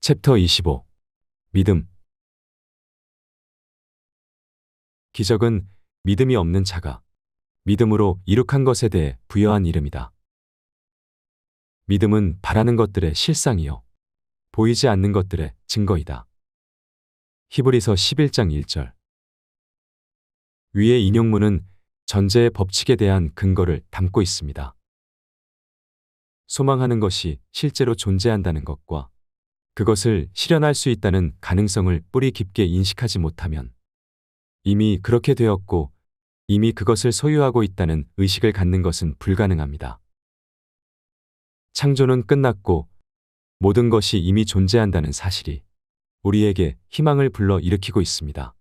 챕터 25 믿음 기적은 믿음이 없는 자가 믿음으로 이룩한 것에 대해 부여한 이름이다. 믿음은 바라는 것들의 실상이요 보이지 않는 것들의 증거이다. 히브리서 11장 1절 위의 인용문은 전제의 법칙에 대한 근거를 담고 있습니다. 소망하는 것이 실제로 존재한다는 것과 그것을 실현할 수 있다는 가능성을 뿌리 깊게 인식하지 못하면 이미 그렇게 되었고 이미 그것을 소유하고 있다는 의식을 갖는 것은 불가능합니다. 창조는 끝났고 모든 것이 이미 존재한다는 사실이 우리에게 희망을 불러 일으키고 있습니다.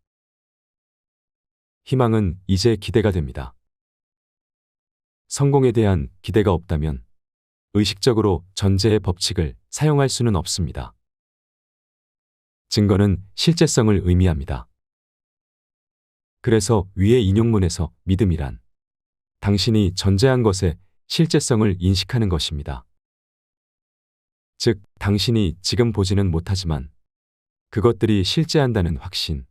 희망은 이제 기대가 됩니다. 성공에 대한 기대가 없다면 의식적으로 전제의 법칙을 사용할 수는 없습니다. 증거는 실제성을 의미합니다. 그래서 위의 인용문에서 믿음이란 당신이 전제한 것의 실제성을 인식하는 것입니다. 즉, 당신이 지금 보지는 못하지만 그것들이 실제한다는 확신,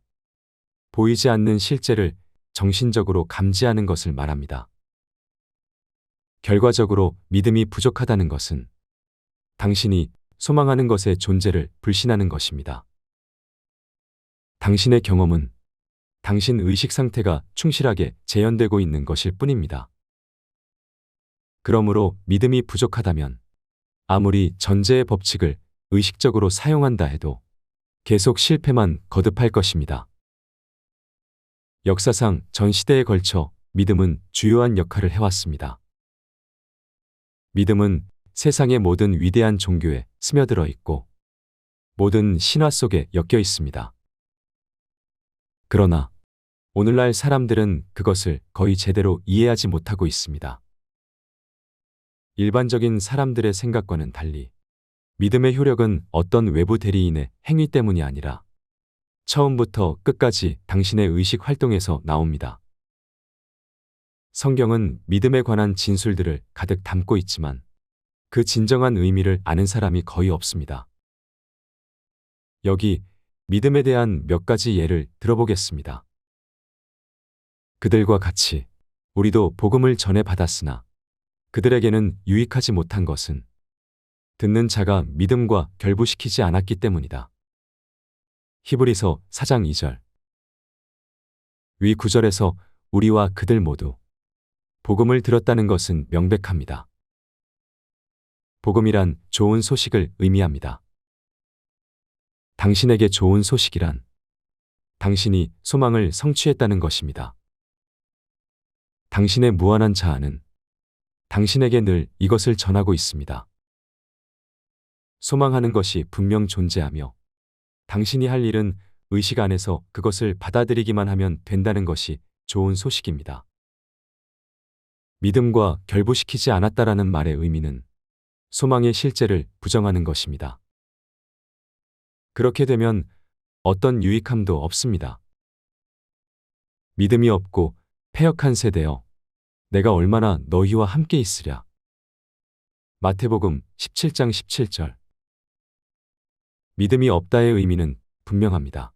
보이지 않는 실제를 정신적으로 감지하는 것을 말합니다. 결과적으로 믿음이 부족하다는 것은 당신이 소망하는 것의 존재를 불신하는 것입니다. 당신의 경험은 당신 의식 상태가 충실하게 재현되고 있는 것일 뿐입니다. 그러므로 믿음이 부족하다면 아무리 전제의 법칙을 의식적으로 사용한다 해도 계속 실패만 거듭할 것입니다. 역사상 전 시대에 걸쳐 믿음은 주요한 역할을 해왔습니다. 믿음은 세상의 모든 위대한 종교에 스며들어 있고 모든 신화 속에 엮여 있습니다. 그러나 오늘날 사람들은 그것을 거의 제대로 이해하지 못하고 있습니다. 일반적인 사람들의 생각과는 달리 믿음의 효력은 어떤 외부 대리인의 행위 때문이 아니라 처음부터 끝까지 당신의 의식 활동에서 나옵니다. 성경은 믿음에 관한 진술들을 가득 담고 있지만 그 진정한 의미를 아는 사람이 거의 없습니다. 여기 믿음에 대한 몇 가지 예를 들어보겠습니다. 그들과 같이 우리도 복음을 전해 받았으나 그들에게는 유익하지 못한 것은 듣는 자가 믿음과 결부시키지 않았기 때문이다. 히브리서 4장 2절 위 구절에서 우리와 그들 모두 복음을 들었다는 것은 명백합니다. 복음이란 좋은 소식을 의미합니다. 당신에게 좋은 소식이란 당신이 소망을 성취했다는 것입니다. 당신의 무한한 자아는 당신에게 늘 이것을 전하고 있습니다. 소망하는 것이 분명 존재하며 당신이 할 일은 의식 안에서 그것을 받아들이기만 하면 된다는 것이 좋은 소식입니다. 믿음과 결부시키지 않았다라는 말의 의미는 소망의 실제를 부정하는 것입니다. 그렇게 되면 어떤 유익함도 없습니다. 믿음이 없고 폐역한 세대여 내가 얼마나 너희와 함께 있으랴. 마태복음 17장 17절 믿음이 없다의 의미는 분명합니다.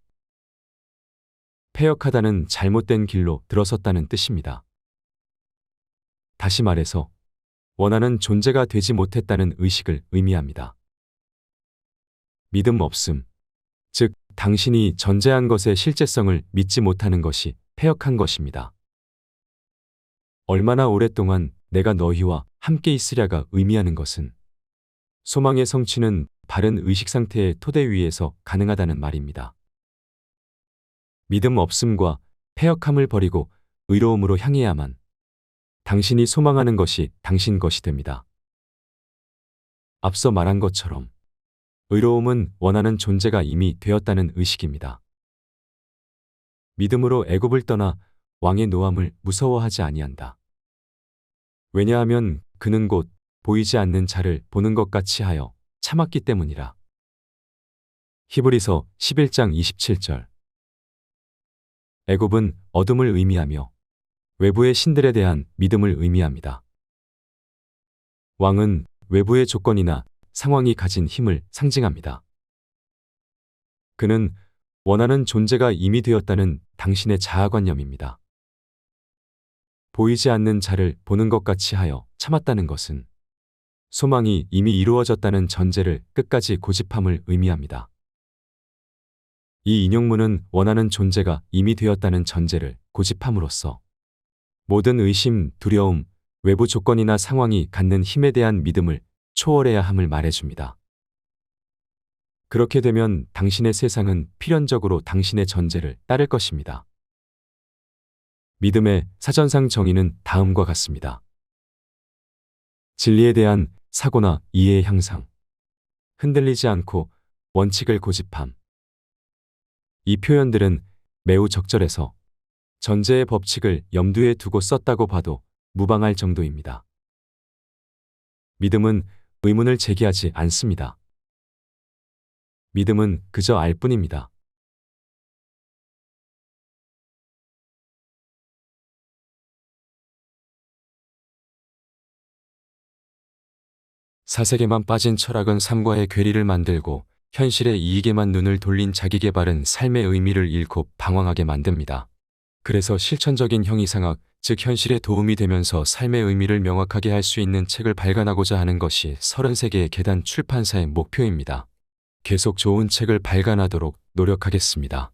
폐역하다는 잘못된 길로 들어섰다는 뜻입니다. 다시 말해서 원하는 존재가 되지 못했다는 의식을 의미합니다. 믿음 없음, 즉 당신이 전제한 것의 실제성을 믿지 못하는 것이 폐역한 것입니다. 얼마나 오랫동안 내가 너희와 함께 있으랴가 의미하는 것은 소망의 성취는 바른 의식 상태의 토대 위에서 가능하다는 말입니다. 믿음 없음과 폐역함을 버리고 의로움으로 향해야만 당신이 소망하는 것이 당신 것이 됩니다. 앞서 말한 것처럼 의로움은 원하는 존재가 이미 되었다는 의식입니다. 믿음으로 애굽을 떠나 왕의 노함을 무서워하지 아니한다. 왜냐하면 그는 곧 보이지 않는 자를 보는 것 같이 하여 참았기 때문이라. 히브리서 11장 27절 애굽은 어둠을 의미하며 외부의 신들에 대한 믿음을 의미합니다. 왕은 외부의 조건이나 상황이 가진 힘을 상징합니다. 그는 원하는 존재가 이미 되었다는 당신의 자아관념입니다. 보이지 않는 자를 보는 것 같이 하여 참았다는 것은 소망이 이미 이루어졌다는 전제를 끝까지 고집함을 의미합니다. 이 인용문은 원하는 존재가 이미 되었다는 전제를 고집함으로써 모든 의심, 두려움, 외부 조건이나 상황이 갖는 힘에 대한 믿음을 초월해야 함을 말해줍니다. 그렇게 되면 당신의 세상은 필연적으로 당신의 전제를 따를 것입니다. 믿음의 사전상 정의는 다음과 같습니다. 진리에 대한 사고나 이해의 향상. 흔들리지 않고 원칙을 고집함. 이 표현들은 매우 적절해서 전제의 법칙을 염두에 두고 썼다고 봐도 무방할 정도입니다. 믿음은 의문을 제기하지 않습니다. 믿음은 그저 알 뿐입니다. 사색에만 빠진 철학은 삶과의 괴리를 만들고 현실의 이익에만 눈을 돌린 자기 개발은 삶의 의미를 잃고 방황하게 만듭니다. 그래서 실천적인 형이상학, 즉 현실에 도움이 되면서 삶의 의미를 명확하게 할 수 있는 책을 발간하고자 하는 것이 33개의 계단 출판사의 목표입니다. 계속 좋은 책을 발간하도록 노력하겠습니다.